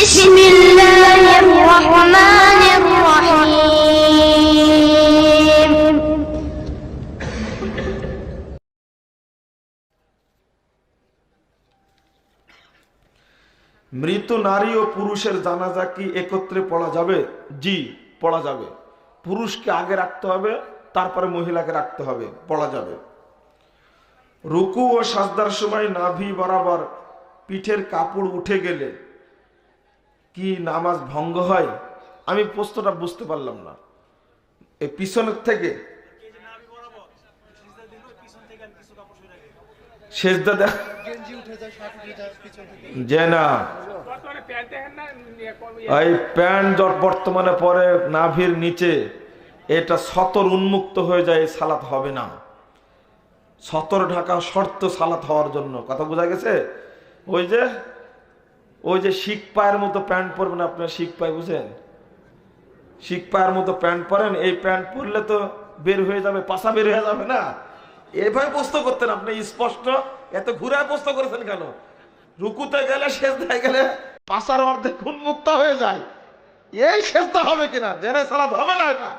بسم الله الرحمن الرحيم মৃত নারী ও পুরুষের জানাজা কি একত্রে পড়া যাবে? জি, পড়া যাবে। পুরুষকে আগে রাখতে হবে, তারপরে মহিলাকে রাখতে হবে, পড়া যাবে। রুকু ও সাজদার সময় নাভি বরাবর পিঠের কাপড় উঠে গেলে কি নামাজ ভঙ্গ হয় আমি প্রশ্নটা বুঝতে পারলাম না। এই পিছনের থেকে সেজদা দেখ যে না বর্তমানে প্যান্ট না। এই প্যান্ট বর্তমানে পরে নাভির নিচে এটা সতর উন্মুক্ত হয়ে যায় সালাত হবে না। সতর ঢাকা শর্ত সালাত হওয়ার জন্য। কথা বোঝা গেছে? ওই যে ওই যে শিখ পায়ের মতো প্যান্ট পরবেন আপনার, শিখ পায়ে বুঝেন শিখ পায়ের মতো প্যান্ট পরেন, এই প্যান্ট পরলে তো বের হয়ে যাবে পাশা বের হয়ে যাবে না। এভাবে প্রশ্ন করতেন আপনি, স্পষ্ট? এত ঘুরায় প্রশ্ন করেছেন কেন? রুকুতে গেলে শেষ দেয় গেলে পাশার অর্ধেক উন্মুক্ত হয়ে যায়। এই শেষটা হবে কিনা? জেনে সালাদ হবে না এটা?